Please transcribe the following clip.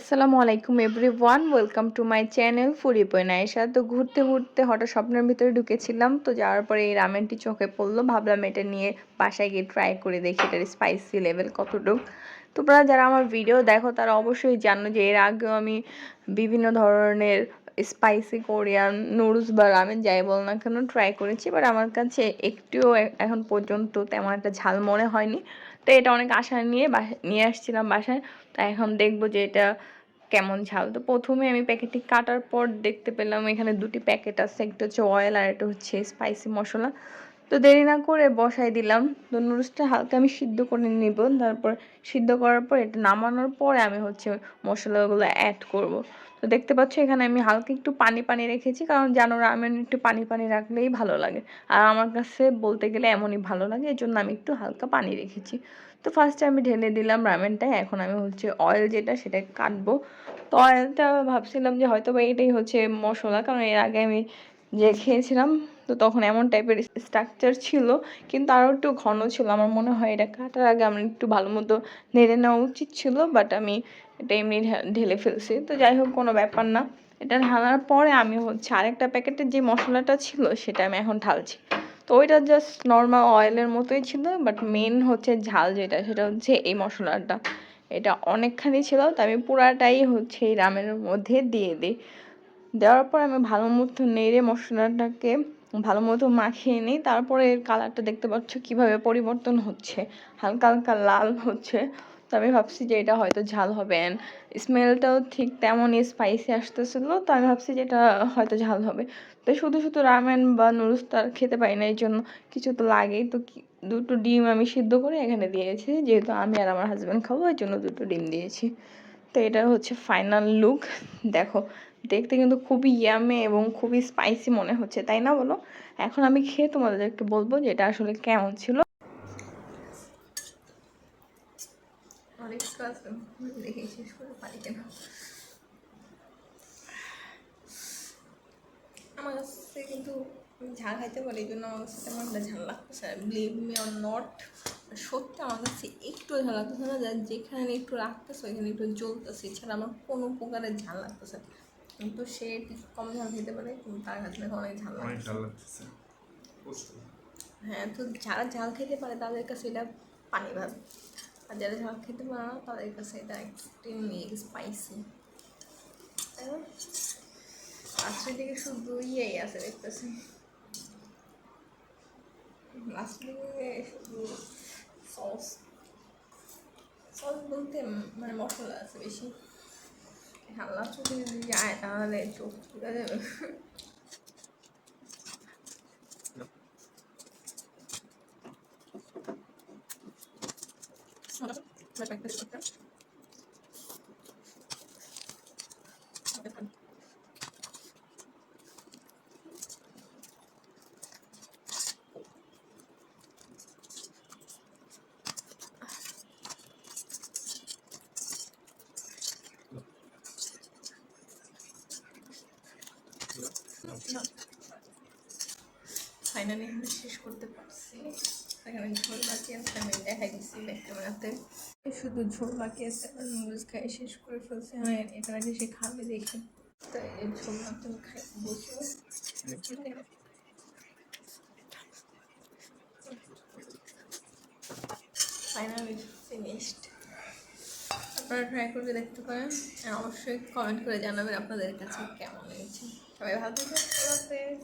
আসসালামু আলাইকুম everyone welcome to my channel foodie পয়নাইশা তো ঘুরতে ঘুরতে হঠাৎ স্বপ্নের ভিতরে ঢুকেছিলাম, তো যাওয়ার পরে এই রামেনটি চোখে পড়ল। ভাবলাম এটা নিয়ে বাসায় গিয়ে ট্রাই করে দেখি এটার স্পাইসি লেভেল কতটুকু। তোমরা যারা আমার ভিডিও দেখো, তারা অবশ্যই জানো যে এর আগেও আমি বিভিন্ন ধরনের স্পাইসি কোরিয়ান নুডলস বা রামেন যাই বল না কেন ট্রাই করেছি বাট আমার কাছে একটুও এখন পর্যন্ত তেমন একটা ঝাল মনে হয়নি। তো এটা অনেক আশা নিয়ে নিয়ে আসছিলাম বাসায়। তো এখন দেখব যে এটা কেমন ঝাল। তো প্রথমে আমি প্যাকেটটি কাটার পর দেখতে পেলাম এখানে দুটি প্যাকেট আছে, একটা হচ্ছে অয়েল আর একটা হচ্ছে স্পাইসি মশলা। তো দেরি না করে বসাই দিলাম। তো নুডলসটা হালকা আমি সিদ্ধ করে নিব। তারপর সিদ্ধ করার পর এটা নামানোর পরে আমি হচ্ছে মশলাগুলো অ্যাড করব। তো দেখতে পাচ্ছ এখানে আমি হালকা একটু পানি পানি রেখেছি, কারণ জানো রামেন একটু পানি পানি রাখলেই ভালো লাগে। আর আমার কাছে বলতে গেলে এমনই ভালো লাগে এর জন্য আমি একটু হালকা পানি রেখেছি। তো ফার্স্টে আমি ঢেলে দিলাম রামেনটা এখন আমি হচ্ছে অয়েল যেটা সেটা কাটবো। তো অয়েলটা ভাবছিলাম যে হয়তো বা এটাই হচ্ছে মশলা, কারণ এর আগে আমি যে খেয়েছিলাম তো তখন এমন টাইপের স্ট্রাকচার ছিল, কিন্তু আরও একটু ঘন ছিল। আমার মনে হয় এটা কাটার আগে আমার একটু ভালো মতো নেড়ে নেওয়া উচিত ছিল বাট আমি এটা এমনি ঢেলে ফেলছি। তো যাই হোক, কোনো ব্যাপার না। এটা ঢালার পরে আমি হচ্ছে আরেকটা প্যাকেটের যে মশলাটা ছিল, সেটা আমি এখন ঢালছি। তো ওইটা জাস্ট নর্মাল অয়েলের মতোই ছিল বাট মেন হচ্ছে ঝাল যেটা, সেটা হচ্ছে এই মশলাটা। এটা অনেকখানি ছিল, তো আমি পুরাটাই হচ্ছে এই রামের মধ্যে দিয়ে দিই। দেওয়ার পর আমি ভালো মতো নেড়ে মশলাটাকে ভালো মতো মাখিয়ে নিই। তারপরে এর কালারটা দেখতে পাচ্ছ কীভাবে পরিবর্তন হচ্ছে। হালকা হালকা লাল হচ্ছে। তো আমি ভাবছি যে এটা হয়তো ঝাল হবে। স্মেলটাও ঠিক তেমনই স্পাইসি আসতেছিলো। তো আমি ভাবছি যে এটা হয়তো ঝাল হবে। তো শুধু শুধু রামেন বা নুডলস তো আর খেতে পারি না। এই জন্য কিছু তো লাগেই। তো দুটো ডিম আমি সিদ্ধ করে এখানে দিয়েছি। যেহেতু আমি আর আমার হাজব্যান্ড খাব এই জন্য দুটো ডিম দিয়েছি। তো এটা হচ্ছে ফাইনাল লুক দেখো, দেখতে কিন্তু খুবই ইয়ামে এবং খুবই স্পাইসি মনে হচ্ছে, তাই না বলো? এখন আমি খেয়ে তোমাদেরকে বলব যে এটা আসলে কেমন ছিল। শেষ পারি আমার কিন্তু ঝাল খাইতে পারি এই জন্য আমার কাছে তেমন ঝাল লাগতেছে না। বিলিভ মি অর নট সত্যি আমার কাছে একটু ঝাল লাগতেছে না যা যেখানে একটু রাখতেছে ওইখানে একটু জ্বলতেছে এছাড়া আমার কোনো প্রকারের ঝাল লাগতেছে। কিন্তু সে একটু কম ঝাল খেতে পারে কিন্তু তার কাছে নাকি অনেক ঝাল লাগতেছে। হ্যাঁ তো যারা ঝাল খেতে পারে তাদের কাছে এটা পানি ভাব আর যারা ঝাল খেতে পারে না তাদের কাছে এটা এক্সট্রিমলি স্পাইসি লাস্টের দিকে শুধু ইয়েই আছে দেখতেছি লাস্টের দিকে শুধু সস। সস বলতে মানে মশলা আছে বেশি। হাল্লা চোখে যদি যায় তাহলে চোখ পুরো যাবে। ফাইনালি আমরা শেষ করতে পারছি। এখানে ঝোল বাকি আছে, আমি দেখাই দিচ্ছি ব্যাক ক্যামেরাতে শুধু ঝোল বাকি আছে নুডলস খাই, শেষ করে ফেলছে। হ্যাঁ এটা আগে সে খাবে দেখি। তো এই ঝোল মতন খাই, বসে। ফাইনালি ফিনিশড আপনারা ট্রাই করে। দেখতে পারেন অবশ্যই কমেন্ট করে জানাবেন আপনাদের কাছে কেমন লেগেছে A ver, vas a hacer